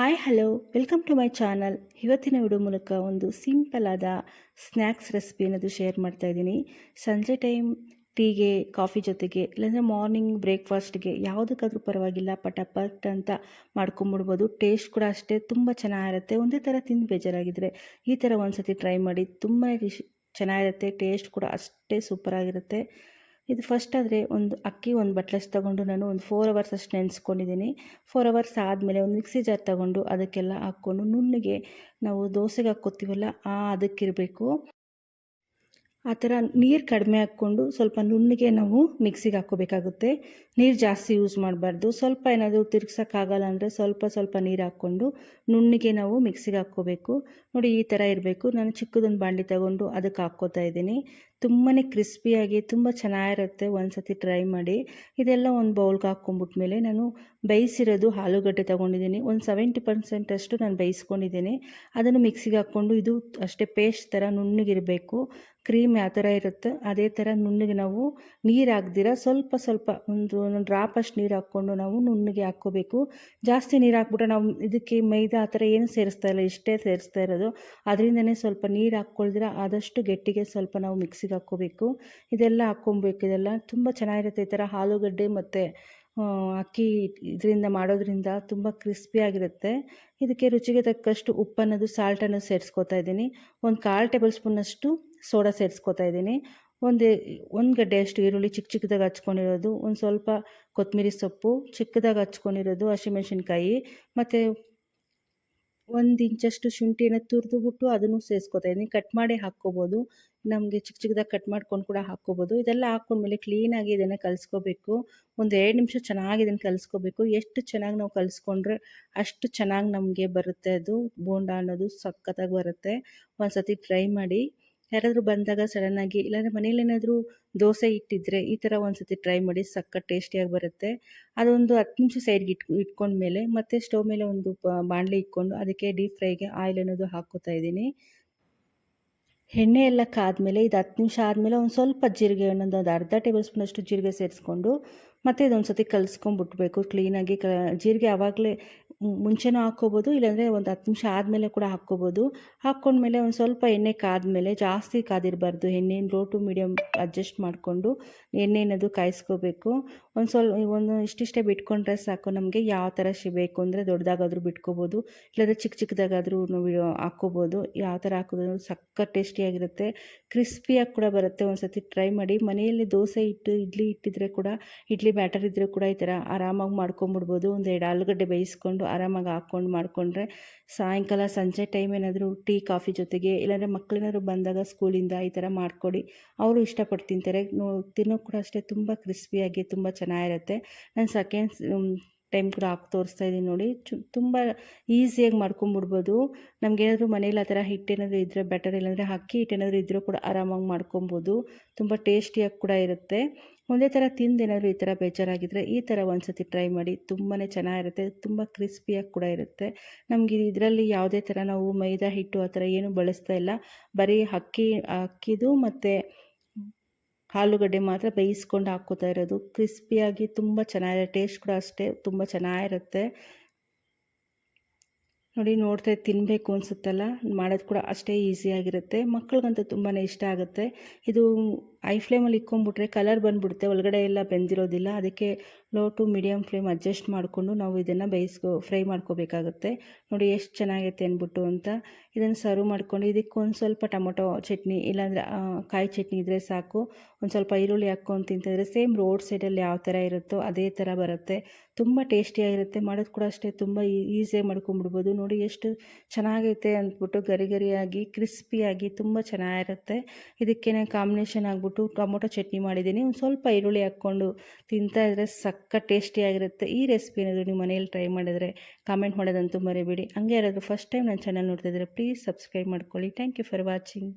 Hi hello welcome to my channel ಇವತ್ತಿನ video ಮೂಲಕ ಒಂದು ಸಿಂಪಲ್ ಆದ ಸ್ನ್ಯಾಕ್ಸ್ ರೆಸಿಪಿ ಅನ್ನೋದು ಶೇರ್ ಮಾಡ್ತಾ ಇದ್ದೀನಿ. ಸಂಜೆ ಟೈಮ್ ಟೀಗೆ ಕಾಫಿ ಜೊತೆಗೆ, ಇಲ್ಲಾಂದರೆ ಮಾರ್ನಿಂಗ್ ಬ್ರೇಕ್ಫಾಸ್ಟ್ಗೆ ಯಾವುದಕ್ಕಾದ್ರೂ ಪರವಾಗಿಲ್ಲ ಪಟ ಪಟ್ ಅಂತ ಮಾಡ್ಕೊಂಬಿಡ್ಬೋದು. ಟೇಸ್ಟ್ ಕೂಡ ಅಷ್ಟೇ, ತುಂಬ ಚೆನ್ನಾಗಿರುತ್ತೆ. ಒಂದೇ ಥರ ತಿಂದು ಬೇಜಾರಾಗಿದ್ದರೆ ಈ ಥರ ಒಂದು ಸತಿ ಟ್ರೈ ಮಾಡಿ ತುಂಬಾ ಚೆನ್ನಾಗಿರುತ್ತೆ. ಟೇಸ್ಟ್ ಕೂಡ ಅಷ್ಟೇ ಸೂಪರಾಗಿರುತ್ತೆ ಇದು ಫಸ್ಟ್ ಆದರೆ ಒಂದು ಅಕ್ಕಿ ಒಂದು ಬಟ್ಲಸ್ ತೊಗೊಂಡು ನಾನು ಒಂದು ಫೋರ್ ಅವರ್ಸ್ ಅಷ್ಟು ನೆನೆಸ್ಕೊಂಡಿದ್ದೀನಿ. ಫೋರ್ ಅವರ್ಸ್ ಆದಮೇಲೆ ಒಂದು ಮಿಕ್ಸಿ ಜಾರ್ ತೊಗೊಂಡು ಅದಕ್ಕೆಲ್ಲ ಹಾಕ್ಕೊಂಡು ನುಣ್ಣಗೆ ನಾವು ದೋಸೆಗೆ ಹಾಕ್ಕೊತೀವಲ್ಲ, ಆ ಅದಕ್ಕಿರಬೇಕು. ಆ ಥರ ನೀರು ಕಡಿಮೆ ಹಾಕ್ಕೊಂಡು ಸ್ವಲ್ಪ ನುಣ್ಣಗೆ ನಾವು ಮಿಕ್ಸಿಗೆ ಹಾಕ್ಕೋಬೇಕಾಗುತ್ತೆ. ನೀರು ಜಾಸ್ತಿ ಯೂಸ್ ಮಾಡಬಾರ್ದು. ಸ್ವಲ್ಪ ಏನಾದರೂ ತಿರ್ಗ್ಸೋಕ್ಕಾಗಲ್ಲ ಅಂದರೆ ಸ್ವಲ್ಪ ಸ್ವಲ್ಪ ನೀರು ಹಾಕ್ಕೊಂಡು ನುಣ್ಣಿಗೆ ನಾವು ಮಿಕ್ಸಿಗೆ ಹಾಕ್ಕೋಬೇಕು. ನೋಡಿ ಈ ಥರ ಇರಬೇಕು. ನಾನು ಚಿಕ್ಕದೊಂದು ಬಾಂಡಿ ತಗೊಂಡು ಅದಕ್ಕೆ ಹಾಕ್ಕೋತಾ ಇದ್ದೀನಿ. ತುಂಬಾ ಕ್ರಿಸ್ಪಿಯಾಗಿ ತುಂಬ ಚೆನ್ನಾಗಿರುತ್ತೆ. ಒಂದು ಸತಿ ಟ್ರೈ ಮಾಡಿ. ಇದೆಲ್ಲ ಒಂದು ಬೌಲ್ಗೆ ಹಾಕ್ಕೊಂಬಿಟ್ಮೇಲೆ ನಾನು ಬೇಯಿಸಿರೋದು ಆಲೂಗಡ್ಡೆ ತೊಗೊಂಡಿದ್ದೀನಿ. ಒಂದು ಸೆವೆಂಟಿ ಪರ್ಸೆಂಟಷ್ಟು ನಾನು ಬೇಯಿಸ್ಕೊಂಡಿದ್ದೀನಿ. ಅದನ್ನು ಮಿಕ್ಸಿಗೆ ಹಾಕ್ಕೊಂಡು ಇದು ಅಷ್ಟೇ ಪೇಸ್ಟ್ ಥರ ನುಣ್ಣಗಿರಬೇಕು ಕ್ರೀಮ್ ಯಾವ ಥರ ಇರುತ್ತೆ, ಅದೇ ಥರ ನುಣ್ಣಗೆ ನಾವು ನೀರು ಹಾಕ್ದಿರ ಸ್ವಲ್ಪ ಸ್ವಲ್ಪ ಒಂದು ಒಂದು ಡ್ರಾಪ್ ಅಷ್ಟು ನೀರು ಹಾಕ್ಕೊಂಡು ನಾವು ನುಣ್ಣಗೆ ಹಾಕ್ಕೋಬೇಕು. ಜಾಸ್ತಿ ನೀರು ಹಾಕ್ಬಿಟ್ರೆ ನಾವು ಇದಕ್ಕೆ ಮೈದಾ ಆ ಥರ ಏನು ಸೇರಿಸ್ತಾ ಇಲ್ಲ, ಇಷ್ಟೇ ಸೇರಿಸ್ತಾ ಇರೋದು. ಅದರಿಂದನೇ ಸ್ವಲ್ಪ ನೀರು ಹಾಕ್ಕೊಳ್ದಿರ ಆದಷ್ಟು ಗಟ್ಟಿಗೆ ಸ್ವಲ್ಪ ನಾವು ಮಿಕ್ಸಿಗೆ ಹಾಕ್ಕೋಬೇಕು. ಇದೆಲ್ಲ ಹಾಕ್ಕೊಬೇಕು ಇದೆಲ್ಲ ತುಂಬ ಚೆನ್ನಾಗಿರುತ್ತೆ ಈ ಥರ ಆಲೂಗಡ್ಡೆ ಮತ್ತು ಅಕ್ಕಿ ಇದರಿಂದ ಮಾಡೋದ್ರಿಂದ ತುಂಬ ಕ್ರಿಸ್ಪಿಯಾಗಿರುತ್ತೆ ಇದಕ್ಕೆ ರುಚಿಗೆ ತಕ್ಕಷ್ಟು ಉಪ್ಪನ್ನೋದು ಸಾಲ್ಟನ್ನು ಸೇರಿಸ್ಕೊತಾ ಇದ್ದೀನಿ. ಒಂದು ಕಾಲು ಟೇಬಲ್ ಸ್ಪೂನಷ್ಟು ಸೋಡಾ ಸೇರಿಸ್ಕೊತಾ ಇದ್ದೀನಿ. ಒಂದು ಒಂದು ಗಡ್ಡೆ ಅಷ್ಟು ಈರುಳ್ಳಿ ಚಿಕ್ಕ ಚಿಕ್ಕದಾಗಿ ಹಚ್ಕೊಂಡಿರೋದು, ಒಂದು ಸ್ವಲ್ಪ ಕೊತ್ತಂಬರಿ ಸೊಪ್ಪು ಚಿಕ್ಕದಾಗಿ ಹಚ್ಕೊಂಡಿರೋದು ಹಸಿಮೆಣ್ಸಿನ್ಕಾಯಿ, ಮತ್ತು ಒಂದು ಇಂಚಷ್ಟು ಶುಂಠಿಯನ್ನು ತುರಿದುಬಿಟ್ಟು ಅದನ್ನು ಸೇರಿಸ್ಕೊತಾ ಇದ್ದೀನಿ ಕಟ್ ಮಾಡಿ ಹಾಕ್ಕೋಬೋದು. ನಮಗೆ ಚಿಕ್ಕ ಚಿಕ್ಕದಾಗಿ ಕಟ್ ಮಾಡ್ಕೊಂಡು ಕೂಡ ಹಾಕ್ಕೋಬೋದು. ಇದೆಲ್ಲ ಹಾಕ್ಕೊಂಡ್ಮೇಲೆ ಕ್ಲೀನಾಗಿ ಇದನ್ನು ಕಲಿಸ್ಕೋಬೇಕು. ಒಂದು ಎರಡು ನಿಮಿಷ ಚೆನ್ನಾಗಿ ಇದನ್ನು ಕಲಿಸ್ಕೋಬೇಕು. ಎಷ್ಟು ಚೆನ್ನಾಗಿ ನಾವು ಕಲಿಸ್ಕೊಂಡ್ರೆ ಅಷ್ಟು ಚೆನ್ನಾಗಿ ನಮಗೆ ಬರುತ್ತೆ ಅದು. ಬೋಂಡ ಅನ್ನೋದು ಸಖತ್ತಾಗಿ ಬರುತ್ತೆ. ಒಂದು ಸತಿ ಟ್ರೈ ಮಾಡಿ. ಯಾರಾದರೂ ಬಂದಾಗ ಸಡನ್ನಾಗಿ ಇಲ್ಲಾಂದರೆ ಮನೇಲಿ ಏನಾದರೂ ದೋಸೆ ಇಟ್ಟಿದ್ದರೆ ಈ ಥರ ಒಂದು ಸತಿ ಟ್ರೈ ಮಾಡಿ ಸಕ್ಕ ಟೇಸ್ಟಿಯಾಗಿ ಬರುತ್ತೆ. ಅದೊಂದು ಹತ್ತು ನಿಮಿಷ ಸೈಡ್ಗೆ ಇಟ್ ಇಟ್ಕೊಂಡ್ಮೇಲೆ ಮತ್ತೆ ಸ್ಟವ್ ಮೇಲೆ ಒಂದು ಬಾಣಲೆ ಇಟ್ಕೊಂಡು ಅದಕ್ಕೆ ಡೀಪ್ ಫ್ರೈಗೆ ಆಯಿಲ್ ಅನ್ನೋದು ಹಾಕೋತಾ ಇದ್ದೀನಿ. ಎಣ್ಣೆ ಎಲ್ಲ ಕಾದ್ಮೇಲೆ ಇದು ಹತ್ತು ನಿಮಿಷ ಆದಮೇಲೆ ಒಂದು ಸ್ವಲ್ಪ ಜೀರಿಗೆ ಒಂದೊಂದು ಒಂದು ಅರ್ಧ ಟೇಬಲ್ ಸ್ಪೂನಷ್ಟು ಜೀರಿಗೆ ಸೇರಿಸ್ಕೊಂಡು ಮತ್ತೆ ಇದೊಂದು ಸತಿ ಕಲಿಸ್ಕೊಂಡ್ಬಿಟ್ಬೇಕು ಕ್ಲೀನಾಗಿ ಕ, ಜೀರಿಗೆ ಆವಾಗಲೇ ಮುಂಚೆನೂ ಹಾಕ್ಕೋಬೋದು, ಇಲ್ಲಾಂದರೆ ಒಂದು ಹತ್ತು ನಿಮಿಷ ಆದಮೇಲೆ ಕೂಡ ಹಾಕ್ಕೋಬೋದು. ಹಾಕ್ಕೊಂಡ್ಮೇಲೆ ಒಂದು ಸ್ವಲ್ಪ ಎಣ್ಣೆ ಕಾದ್ಮೇಲೆ, ಜಾಸ್ತಿ ಕಾದಿರಬಾರ್ದು ಎಣ್ಣೆ ಲೋ ಟು ಮೀಡಿಯಮ್ ಅಡ್ಜಸ್ಟ್ ಮಾಡಿಕೊಂಡು ಎಣ್ಣೆನದು ಕಾಯಿಸ್ಕೋಬೇಕು. ಒಂದು ಸ್ವಲ್ಪ, ಒಂದು ಇಷ್ಟಿಷ್ಟೇ ಬಿಟ್ಕೊಂಡ್ರೆ ಸಾಕು, ನಮಗೆ ಯಾವ ಥರ ಬೇಕು ಅಂದರೆ ದೊಡ್ಡದಾಗಾದರೂ ಬಿಟ್ಕೋಬೋದು, ಇಲ್ಲಾಂದರೆ ಚಿಕ್ಕ ಚಿಕ್ಕದಾಗಾದರೂ ನಾವು ಹಾಕ್ಕೋಬೋದು. ಯಾವ ಥರ ಹಾಕೋದು ಸಕ್ಕತ್ ಟೇಸ್ಟಿಯಾಗಿರುತ್ತೆ ಕ್ರಿಸ್ಪಿಯಾಗಿ ಕೂಡ ಬರುತ್ತೆ ಒಂದು ಸತಿ ಟ್ರೈ ಮಾಡಿ. ಮನೆಯಲ್ಲಿ ದೋಸೆ ಇಟ್ಟು, ಇಡ್ಲಿ ಇಟ್ಟಿದ್ರೆ ಕೂಡ, ಇಡ್ಲಿ ಬ್ಯಾಟರ್ ಇದ್ದರೆ ಕೂಡ ಈ ಥರ ಆರಾಮಾಗಿ ಮಾಡ್ಕೊಂಬಿಡ್ಬೋದು. ಒಂದು ಎರಡು ಆಲೂಗಡ್ಡೆ ಬೇಯಿಸ್ಕೊಂಡು ಆರಾಮಾಗಿ ಹಾಕ್ಕೊಂಡು ಮಾಡಿಕೊಂಡ್ರೆ ಸಾಯಂಕಾಲ ಸಂಜೆ ಟೈಮ್ ಏನಾದರೂ ಟೀ ಕಾಫಿ ಜೊತೆಗೆ ಇಲ್ಲಾಂದರೆ ಮಕ್ಕಳೇನಾದ್ರು ಬಂದಾಗ ಸ್ಕೂಲಿಂದ ಈ ಥರ ಮಾಡಿಕೊಡಿ. ಅವರು ಇಷ್ಟಪಟ್ಟು ತಿಂತಾರೆ. ನೋ, ತಿನ್ನೋ ಕೂಡ ಅಷ್ಟೇ ತುಂಬ ಕ್ರಿಸ್ಪಿಯಾಗಿ ತುಂಬ ಚೆನ್ನಾಗಿರುತ್ತೆ. ನಾನು ಸೆಕೆಂಡ್ಸ್ ಟೈಮ್ ಕೂಡ ಹಾಕಿ ತೋರಿಸ್ತಾ ಇದ್ದೀನಿ ನೋಡಿ. ಚು, ತುಂಬ ಈಸಿಯಾಗಿ ಮಾಡ್ಕೊಂಬಿಡ್ಬೋದು. ನಮಗೇನಾದರೂ ಮನೇಲಿ ಆ ಥರ ಹಿಟ್ಟೇನಾದರೂ ಇದ್ದರೆ ಬೆಟರ್ ಇಲ್ಲಾಂದರೆ ಅಕ್ಕಿ ಹಿಟ್ಟೇನಾದರೂ ಇದ್ದರೂ ಕೂಡ ಆರಾಮಾಗಿ ಮಾಡ್ಕೊಬೋದು. ತುಂಬ ಟೇಸ್ಟಿಯಾಗಿ ಕೂಡ ಇರುತ್ತೆ. ಒಂದೇ ಥರ ತಿಂದೇನಾದರೂ ಈ ಥರ ಬೇಜಾರಾಗಿದ್ದರೆ ಈ ಥರ ಒಂದು ಸತಿ ಟ್ರೈ ಮಾಡಿ. ತುಂಬಾ ಚೆನ್ನಾಗಿರುತ್ತೆ, ತುಂಬ ಕ್ರಿಸ್ಪಿಯಾಗಿ ಕೂಡ ಇರುತ್ತೆ. ನಮಗೆ ಇದರಲ್ಲಿ ಯಾವುದೇ ಥರ ನಾವು ಮೈದಾ ಹಿಟ್ಟು ಆ ಥರ ಏನೂ ಬಳಸ್ತಾ ಇಲ್ಲ. ಬರೀ ಅಕ್ಕಿ, ಅಕ್ಕಿದು ಮತ್ತು ಆಲೂಗಡ್ಡೆ ಮಾತ್ರ ಬೇಯಿಸ್ಕೊಂಡು ಹಾಕ್ಕೋತಾ ಇರೋದು. ಕ್ರಿಸ್ಪಿಯಾಗಿ ತುಂಬ ಚೆನ್ನಾಗಿದೆ, ಟೇಸ್ಟ್ ಕೂಡ ಅಷ್ಟೇ, ತುಂಬ ಚೆನ್ನಾಗಿರುತ್ತೆ. ನೋಡಿ, ನೋಡ್ತಾ ತಿನ್ನಬೇಕು ಅನಿಸುತ್ತಲ್ಲ? ಮಾಡೋದು ಕೂಡ ಅಷ್ಟೇ ಈಸಿಯಾಗಿರುತ್ತೆ. ಮಕ್ಕಳಿಗಂತೂ ತುಂಬಾ ಇಷ್ಟ ಆಗುತ್ತೆ. ಇದು ಐ ಫ್ಲೇಮಲ್ಲಿ ಇಕ್ಕೊಂಬಿಟ್ರೆ ಕಲರ್ ಬಂದುಬಿಡುತ್ತೆ. ಒಳಗಡೆ ಎಲ್ಲ ಬೆಂದಿರೋದಿಲ್ಲ. ಅದಕ್ಕೆ low to medium flame adjust ಮಾಡಿಕೊಂಡು ನಾವು ಇದನ್ನು ಬೇಯಿಸ್ಕೊ ಫ್ರೈ ಮಾಡ್ಕೋಬೇಕಾಗುತ್ತೆ. ನೋಡಿ ಎಷ್ಟು ಚೆನ್ನಾಗೈತೆ ಅಂದ್ಬಿಟ್ಟು ಅಂತ. ಇದನ್ನು ಸರ್ವ್ ಮಾಡ್ಕೊಂಡು ಇದಕ್ಕೆ ಒಂದು ಸ್ವಲ್ಪ ಟೊಮೊಟೊ ಚಟ್ನಿ, ಇಲ್ಲಾಂದರೆ ಕಾಯಿ ಚಟ್ನಿ ಇದ್ದರೆ ಸಾಕು. ಒಂದು ಸ್ವಲ್ಪ ಈರುಳ್ಳಿ ಹಾಕ್ಕೊಂಡು ತಿಂತಿದ್ರೆ ಸೇಮ್ ರೋಡ್ ಸೈಡಲ್ಲಿ ಯಾವ ಥರ ಇರುತ್ತೋ ಅದೇ ಥರ ಬರುತ್ತೆ. ತುಂಬ ಟೇಸ್ಟಿಯಾಗಿರುತ್ತೆ ಮಾಡೋದು ಕೂಡ ಅಷ್ಟೇ ತುಂಬ ಈಸಿಯಾಗಿ ಮಾಡ್ಕೊಂಬಿಡ್ಬೋದು ನೋಡಿ ಎಷ್ಟು ಚೆನ್ನಾಗೈತೆ ಅಂದ್ಬಿಟ್ಟು ಗರಿ ಗರಿಯಾಗಿ ಕ್ರಿಸ್ಪಿಯಾಗಿ ತುಂಬ ಚೆನ್ನಾಗಿರುತ್ತೆ. ಇದಕ್ಕೇನೆ ಕಾಂಬಿನೇಷನ್ ಆಗಿಬಿಟ್ಟು ಟೊಮೊಟೊ ಚಟ್ನಿ ಮಾಡಿದ್ದೀನಿ. ಒಂದು ಸ್ವಲ್ಪ ಈರುಳ್ಳಿ ಹಾಕ್ಕೊಂಡು ತಿಂತಾ ಇದ್ದರೆ ಸಕ್ಕ ಟೇಸ್ಟಿಯಾಗಿರುತ್ತೆ ಈ ರೆಸಿಪಿ ಏನಾದರೂ ನೀವು ಮನೇಲಿ ಟ್ರೈ ಮಾಡಿದರೆ ಕಾಮೆಂಟ್ ಮಾಡೋದಂತೂ ಮರಿಬೇಡಿ. ಹಂಗೆ ಯಾರಾದರೂ ಫಸ್ಟ್ ಟೈಮ್ ನನ್ನ ಚಾನಲ್ ನೋಡ್ತಾ ಇದ್ದರೆ ಪ್ಲೀಸ್ ಸಬ್ಸ್ಕ್ರೈಬ್ ಮಾಡ್ಕೊಳ್ಳಿ. Thank you for watching